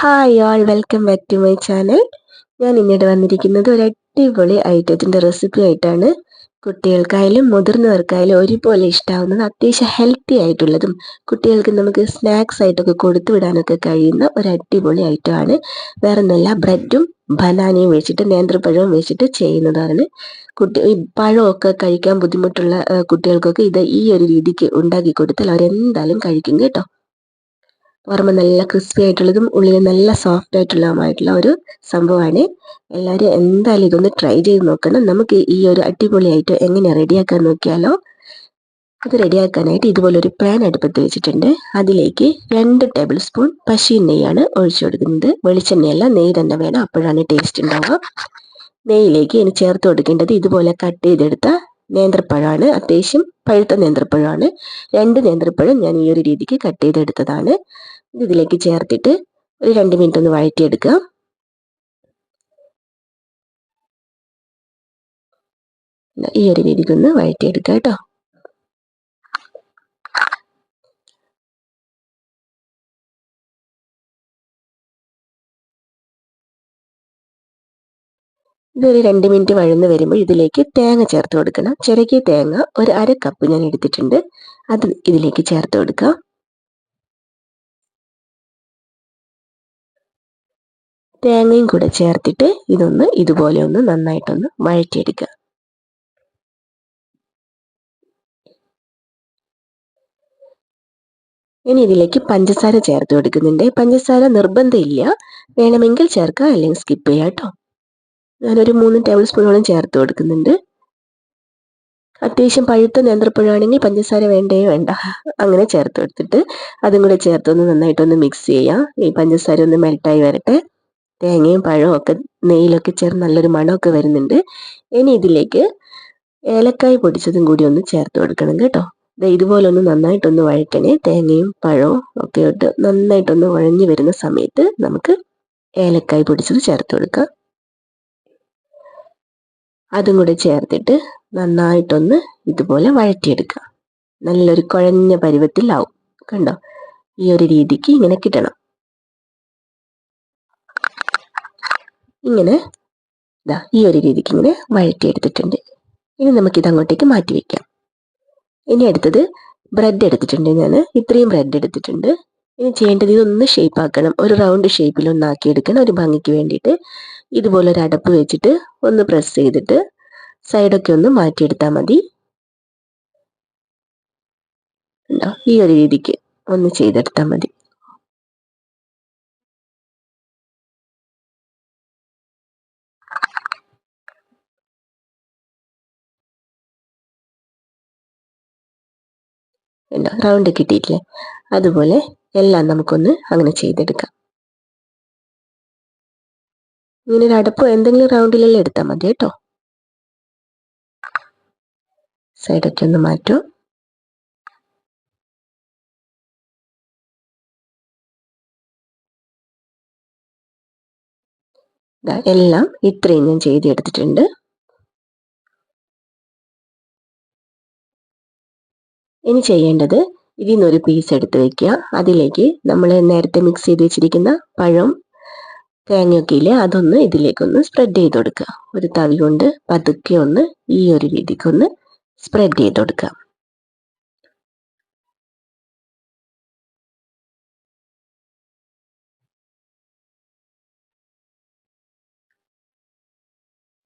Hi all welcome back to my channel ഞാൻ ഇന്നിട്ട് വന്നിരിക്കുന്നത് ഒരു അടിപൊളി ഐറ്റത്തിന്റെ റെസിപ്പി ആയിട്ടാണ്. കുട്ടികൾക്കായാലും മുതിർന്നവർക്കായാലും ഒരുപോലെ ഇഷ്ടാവുന്നത് അത്യാവശ്യം ഹെൽത്തി ആയിട്ടുള്ളതും കുട്ടികൾക്ക് നമുക്ക് സ്നാക്സ് ആയിട്ടൊക്കെ കൊടുത്തു വിടാനൊക്കെ കഴിയുന്ന ഒരു അടിപൊളി ഐറ്റമാണ് വേറെ ഒന്നുമല്ല ബ്രെഡും ബനാനയും വെച്ചിട്ട് നേന്ത്രപ്പഴവും വെച്ചിട്ട് ചെയ്യുന്നതാണ്. കുട്ടി ഈ പഴമൊക്കെ കഴിക്കാൻ ബുദ്ധിമുട്ടുള്ള കുട്ടികൾക്കൊക്കെ ഇത് ഈ ഒരു രീതിക്ക് ഉണ്ടാക്കി കൊടുത്താൽ അവരെന്തായാലും കഴിക്കും കേട്ടോ. പുറമെ നല്ല ക്രിസ്പി ആയിട്ടുള്ളതും ഉള്ളിൽ നല്ല സോഫ്റ്റ് ആയിട്ടുള്ളതുമായിട്ടുള്ള ഒരു സംഭവമാണ് എല്ലാവരും എന്തായാലും ഇതൊന്ന് ട്രൈ ചെയ്ത് നോക്കണം. നമുക്ക് ഈ ഒരു അടിപൊളിയായിട്ട് എങ്ങനെ റെഡിയാക്കാൻ നോക്കിയാലോ? അത് റെഡിയാക്കാനായിട്ട് ഇതുപോലൊരു പാൻ അടുപ്പത്ത് വെച്ചിട്ടുണ്ട്. അതിലേക്ക് രണ്ട് ടേബിൾ സ്പൂൺ പശു നെയ്യാണ് ഒഴിച്ചു കൊടുക്കുന്നത്. വെളിച്ചെണ്ണയല്ല നെയ്യ് തന്നെ വേണം. അപ്പോഴാണ് ടേസ്റ്റ് ഉണ്ടാവുക. നെയ്യിലേക്ക് ഇനി ചേർത്ത് കൊടുക്കേണ്ടത് ഇതുപോലെ കട്ട് ചെയ്തെടുത്ത നേന്ത്രപ്പഴമാണ്. അത്യാവശ്യം പഴുത്ത നേന്ത്രപ്പഴമാണ്. രണ്ട് നേന്ത്രപ്പഴം ഞാൻ ഈ ഒരു രീതിക്ക് കട്ട് ചെയ്തെടുത്തതാണ്. ഇതിലേക്ക് ചേർത്തിട്ട് ഒരു രണ്ട് മിനിറ്റ് ഒന്ന് വഴറ്റിയെടുക്കുക. ഈ ഒരു രീതിക്ക് ഒന്ന് വഴറ്റിയെടുക്കുക കേട്ടോ. ഇതൊരു രണ്ട് മിനിറ്റ് വഴന്ന് വരുമ്പോൾ ഇതിലേക്ക് തേങ്ങ ചേർത്ത് കൊടുക്കണം. ചിരകിയ തേങ്ങ ഒരു അര കപ്പ് ഞാൻ എടുത്തിട്ടുണ്ട്. അത് ഇതിലേക്ക് ചേർത്ത് കൊടുക്കുക. തേങ്ങയും കൂടെ ചേർത്തിട്ട് ഇതൊന്ന് ഇതുപോലെ ഒന്ന് നന്നായിട്ടൊന്ന് വഴറ്റിയെടുക്കുക ഇനി ഇതിലേക്ക് പഞ്ചസാര ചേർത്ത് കൊടുക്കുന്നുണ്ട്. പഞ്ചസാര നിർബന്ധമില്ല. വേണമെങ്കിൽ ചേർക്കാം അല്ലെങ്കിൽ സ്കിപ്പ് ചെയ്യാം കേട്ടോ. ഞാനൊരു മൂന്ന് ടേബിൾ സ്പൂണോളം ചേർത്ത് കൊടുക്കുന്നുണ്ട്. അത്യാവശ്യം പഴുത്ത നേന്ത്രപ്പഴമാണെങ്കിൽ പഞ്ചസാര വേണ്ടേ വേണ്ട. അങ്ങനെ ചേർത്ത് കൊടുത്തിട്ട് അതും കൂടെ ചേർത്തൊന്ന് നന്നായിട്ടൊന്ന് മിക്സ് ചെയ്യാം. ഈ പഞ്ചസാര ഒന്ന് മെൽട്ടായി വരട്ടെ. തേങ്ങയും പഴവും ഒക്കെ നെയ്യിലൊക്കെ ചേർന്ന് നല്ലൊരു മണമൊക്കെ വരുന്നുണ്ട്. ഇനി ഇതിലേക്ക് ഏലക്കായ പൊടിച്ചതും കൂടി ഒന്ന് ചേർത്ത് കൊടുക്കണം കേട്ടോ. ഇതുപോലെ ഒന്ന് നന്നായിട്ടൊന്ന് വഴറ്റണേ. തേങ്ങയും പഴവും ഒക്കെ ഇട്ട് നന്നായിട്ടൊന്ന് വഴഞ്ഞു വരുന്ന സമയത്ത് നമുക്ക് ഏലക്കായ പൊടിച്ചത് ചേർത്ത് കൊടുക്കാം. അതും കൂടെ ചേർത്തിട്ട് നന്നായിട്ടൊന്ന് ഇതുപോലെ വഴറ്റിയെടുക്കുക നല്ലൊരു കുഴഞ്ഞ പരുവത്തിലാവും. കണ്ടോ? ഈ ഒരു രീതിക്ക് ഇങ്ങനെ കിട്ടണം. ഇങ്ങനെ ഇതാ ഈ ഒരു രീതിക്ക് ഇങ്ങനെ വഴറ്റിയെടുത്തിട്ടുണ്ട് ഇനി നമുക്കിത് അങ്ങോട്ടേക്ക് മാറ്റി വെക്കാം. ഇനി അടുത്തത് ബ്രെഡ് എടുത്തിട്ടുണ്ട് ഞാൻ ഇത്രയും ബ്രെഡ് എടുത്തിട്ടുണ്ട്. ഇനി ചെയ്യേണ്ടത് ഇതൊന്ന് ഷേപ്പ് ആക്കണം. ഒരു റൗണ്ട് ഷേപ്പിൽ ഒന്ന് ആക്കിയെടുക്കണം ഒരു ഭംഗിക്ക് വേണ്ടിയിട്ട് ഇതുപോലെ ഒരു അടപ്പ് വെച്ചിട്ട് ഒന്ന് പ്രസ് ചെയ്തിട്ട് സൈഡൊക്കെ ഒന്ന് മാറ്റിയെടുത്താൽ മതി. ഈ ഒരു രീതിക്ക് ഒന്ന് ചെയ്തെടുത്താൽ മതി. ഉണ്ടോ റൗണ്ട് കിട്ടിയിട്ടില്ലേ? അതുപോലെ എല്ലാം നമുക്കൊന്ന് അങ്ങനെ ചെയ്തെടുക്കാം. ഇങ്ങനെ ഒരു അടപ്പ് എന്തെങ്കിലും റൗണ്ടിലെല്ലാം എടുത്താൽ മതി കേട്ടോ. സൈഡൊക്കെ ഒന്ന് മാറ്റൂ. എല്ലാം ഇത്രയും ഞാൻ ചെയ്തെടുത്തിട്ടുണ്ട്. ഇനി ചെയ്യേണ്ടത് ഇതിൽ നിന്നൊരു പീസ് എടുത്ത് വെക്കുക. അതിലേക്ക് നമ്മൾ നേരത്തെ മിക്സ് ചെയ്ത് വെച്ചിരിക്കുന്ന പഴം തേങ്ങയൊക്കെ ഇല്ലേ അതൊന്ന് ഇതിലേക്കൊന്ന് സ്പ്രെഡ് ചെയ്ത് കൊടുക്കുക. ഒരു തവി കൊണ്ട് പതുക്കെ ഒന്ന് ഈ ഒരു രീതിക്കൊന്ന് സ്പ്രെഡ് ചെയ്ത് കൊടുക്കുക.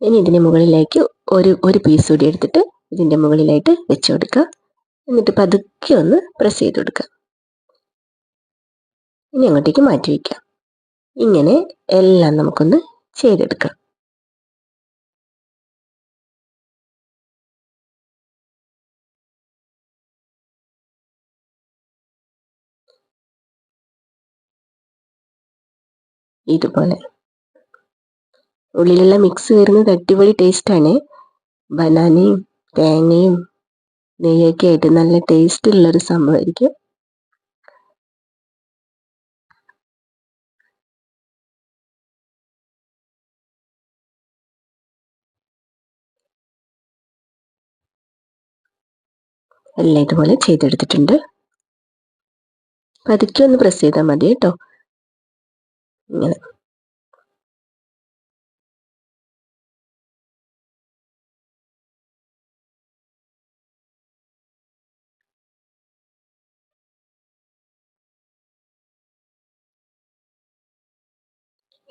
ഇനി ഇതിന് മുകളിലേക്ക് ഒരു ഒരു പീസ് കൂടി എടുത്തിട്ട് ഇതിന്റെ മുകളിലായിട്ട് വെച്ച് കൊടുക്കുക. എന്നിട്ട് പതുക്കെ ഒന്ന് പ്രസ് ചെയ്ത് കൊടുക്കുക. ഇനി അങ്ങോട്ടേക്ക് മാറ്റി വയ്ക്കാം ഇങ്ങനെ എല്ലാം നമുക്കൊന്ന് ചെയ്തെടുക്കാം. ഇതുപോലെ. ഉള്ളിലുള്ള മിക്സ് വരുന്നത് അടിപൊളി ടേസ്റ്റാണ് ബനാനയും തേങ്ങയും നെയ്യൊക്കെ ആയിട്ട് നല്ല ടേസ്റ്റ് ഉള്ളൊരു സംഭവമായിരിക്കും. എല്ലാം ഇതുപോലെ ചെയ്തെടുത്തിട്ടുണ്ട്. പതുക്കെ ഒന്ന് പ്രസ് ചെയ്താൽ മതി കേട്ടോ. ഇങ്ങനെ.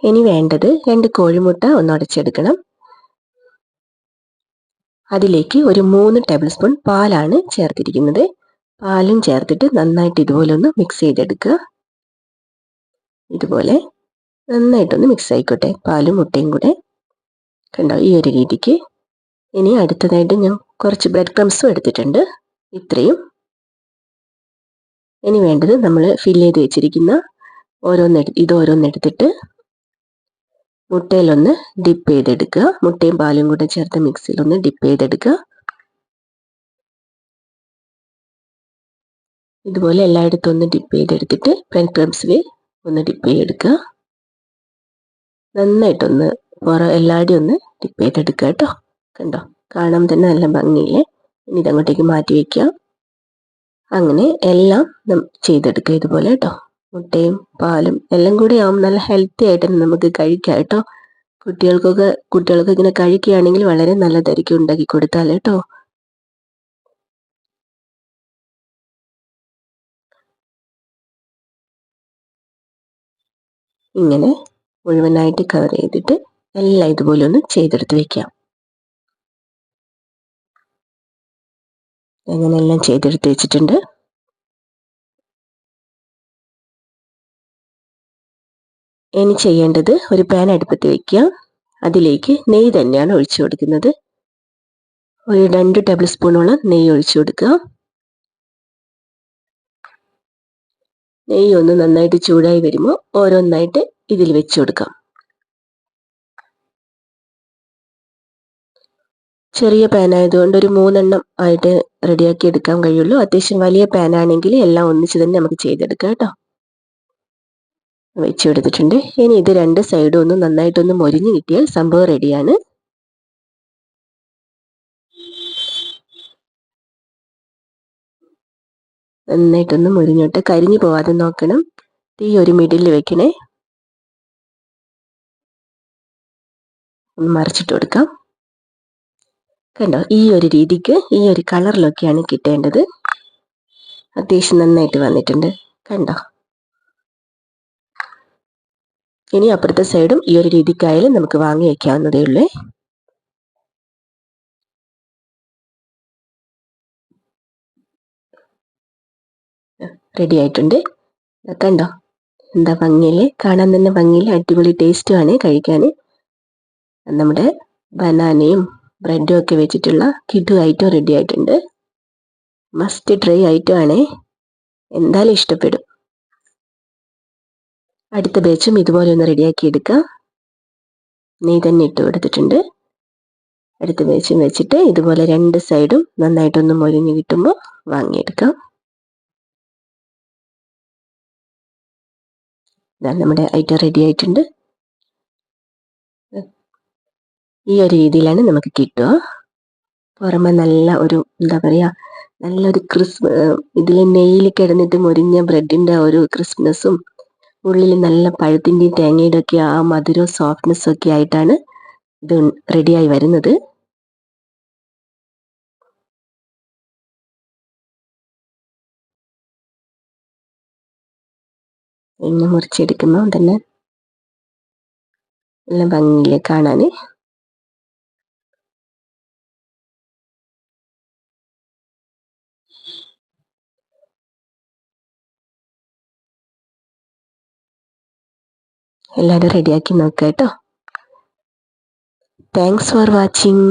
ഇനി വേണ്ടത് രണ്ട് കോഴിമുട്ട ഒന്ന് അടച്ചെടുക്കണം. അതിലേക്ക് ഒരു മൂന്ന് ടേബിൾ സ്പൂൺ പാലാണ് ചേർത്തിരിക്കുന്നത്. പാലും ചേർത്തിട്ട് നന്നായിട്ട് ഇതുപോലെ ഒന്ന് മിക്സ് ചെയ്തെടുക്കുക. ഇതുപോലെ നന്നായിട്ടൊന്ന് മിക്സ് ആയിക്കോട്ടെ പാലും മുട്ടയും കൂടെ. കണ്ടോ ഈ ഒരു രീതിക്ക്. ഇനി അടുത്തതായിട്ട് ഞാൻ കുറച്ച് ബ്രെഡ് ക്രംസും എടുത്തിട്ടുണ്ട് ഇത്രയും. ഇനി വേണ്ടത് നമ്മൾ ഫില്ല് ചെയ്ത് വെച്ചിരിക്കുന്ന ഓരോന്ന് ഇത് ഓരോന്നെടുത്തിട്ട് മുട്ടയിലൊന്ന് ഡിപ്പ് ചെയ്തെടുക്കുക. മുട്ടയും പാലും കൂടെ ചേർത്ത് മിക്സിയിൽ ഒന്ന് ഡിപ്പ് ചെയ്തെടുക്കുക. ഇതുപോലെ എല്ലായിടത്തും ഒന്ന് ഡിപ്പ് ചെയ്തെടുത്തിട്ട് ബ്രെഡ് ക്രംസിൽ ഒന്ന് ഡിപ്പ് ചെയ്തെടുക്കുക. നന്നായിട്ടൊന്ന് പുറ എല്ലാവരുടെയും ഒന്ന് ഡിപ്പ് ചെയ്തെടുക്കുക കേട്ടോ. കണ്ടോ? കാണാൻ തന്നെ നല്ല ഭംഗിയില്ലേ? ഇനി ഇതങ്ങോട്ടേക്ക് മാറ്റി വയ്ക്കുക അങ്ങനെ എല്ലാം ചെയ്തെടുക്കുക ഇതുപോലെ കേട്ടോ. മുട്ടയും പാലും എല്ലാം കൂടി ആവും നല്ല ഹെൽത്തി ആയിട്ട് നമുക്ക് കഴിക്കാം കേട്ടോ. കുട്ടികൾക്കൊക്കെ കുട്ടികൾക്ക് ഇങ്ങനെ കഴിക്കുകയാണെങ്കിൽ വളരെ നല്ലതായിരിക്കും ഉണ്ടാക്കി കൊടുത്താൽ കേട്ടോ. ഇങ്ങനെ മുഴുവനായിട്ട് കവർ ചെയ്തിട്ട് എല്ലാം ഇതുപോലെ ഒന്ന് ചെയ്തെടുത്ത് വെക്കാം. അങ്ങനെ എല്ലാം ചെയ്തെടുത്ത് വെച്ചിട്ടുണ്ട്. ഇനി ചെയ്യേണ്ടത് ഒരു പാൻ അടുപ്പത്ത് വെക്കുക. അതിലേക്ക് നെയ്യ് തന്നെയാണ് ഒഴിച്ചു കൊടുക്കുന്നത്. ഒരു രണ്ട് ടേബിൾ സ്പൂണോളം നെയ്യ് ഒഴിച്ചു കൊടുക്കുക. നെയ്യ് ഒന്ന് നന്നായിട്ട് ചൂടായി വരുമ്പോൾ ഓരോന്നായിട്ട് ഇതിൽ വെച്ചു കൊടുക്കാം. ചെറിയ പാൻ ആയതുകൊണ്ട് ഒരു മൂന്നെണ്ണം ആയിട്ട് റെഡിയാക്കി എടുക്കാൻ കഴിയുള്ളൂ. അത്യാവശ്യം വലിയ പാൻ ആണെങ്കിൽ എല്ലാം ഒന്നിച്ച് തന്നെ നമുക്ക് ചെയ്തെടുക്കാം കേട്ടോ. വെച്ച് കൊടുത്തിട്ടുണ്ട് ഇനി ഇത് രണ്ട് സൈഡും ഒന്ന് നന്നായിട്ടൊന്ന് മൊരിഞ്ഞ് കിട്ടിയാൽ സംഭവം റെഡിയാണ് നന്നായിട്ടൊന്ന് മുരിഞ്ഞോട്ട്. കരിഞ്ഞു പോവാതെ നോക്കണം. തീ ഒരു മിഡിൽ വെക്കണേ. ഒന്ന് മറിച്ചിട്ട് കൊടുക്കാം. കണ്ടോ? ഈ ഒരു രീതിക്ക് ഈ ഒരു കളറിലൊക്കെയാണ് കിട്ടേണ്ടത്. അത്യാവശ്യം നന്നായിട്ട് വന്നിട്ടുണ്ട്. കണ്ടോ? ഇനി അപ്പുറത്തെ സൈഡും ഈ ഒരു രീതിക്കായാലും നമുക്ക് വാങ്ങി വയ്ക്കാവുന്നതേ ഉള്ളൂ. റെഡി ആയിട്ടുണ്ട്. കണ്ടോ? എന്താ ഭംഗിയല്ലേ? കാണാൻ തന്നെ ഭംഗിയിൽ അടിപൊളി ടേസ്റ്റുമാണ് കഴിക്കാൻ. നമ്മുടെ ബനാനയും ബ്രെഡും ഒക്കെ വെച്ചിട്ടുള്ള കിഡു ഐറ്റം റെഡി ആയിട്ടുണ്ട്. മസ്റ്റ് ട്രൈ ഐറ്റം ആണ്. എന്തായാലും ഇഷ്ടപ്പെടും. അടുത്ത ബാച്ചും ഇതുപോലെ ഒന്ന് റെഡിയാക്കി എടുക്കാം നെയ് തന്നെ ഇട്ട് കൊടുത്തിട്ടുണ്ട്. അടുത്ത ബാച്ചും വെച്ചിട്ട് ഇതുപോലെ രണ്ട് സൈഡും നന്നായിട്ടൊന്ന് മൊരിഞ്ഞ് കിട്ടുമ്പോൾ വാങ്ങിയെടുക്കാം. നമ്മുടെ ഐറ്റം റെഡി ആയിട്ടുണ്ട്. ഈ ഒരു രീതിയിലാണ് നമുക്ക് കിട്ടുക. പുറമെ നല്ല ഒരു എന്താ പറയുക നല്ലൊരു ക്രിസ്പ് ഇതിൽ നെയ്യിൽ കിടന്നിട്ട് മുരിഞ്ഞ ബ്രെഡിന്റെ ഒരു ക്രിസ്പ്നെസ്സും ഉള്ളിൽ നല്ല പഴത്തിന്റെയും തേങ്ങയുടെ ഒക്കെ ആ മധുരവും സോഫ്റ്റ്നെസ് ഒക്കെ ആയിട്ടാണ് ഇത് റെഡിയായി വരുന്നത്. ഇങ്ങനെ മുറിച്ചെടുക്കുമ്പോൾ തന്നെ നല്ല ഭംഗിയിലേക്ക് കാണാൻ എല്ലാവരും റെഡിയാക്കി നോക്കാം കേട്ടോ. Thanks for watching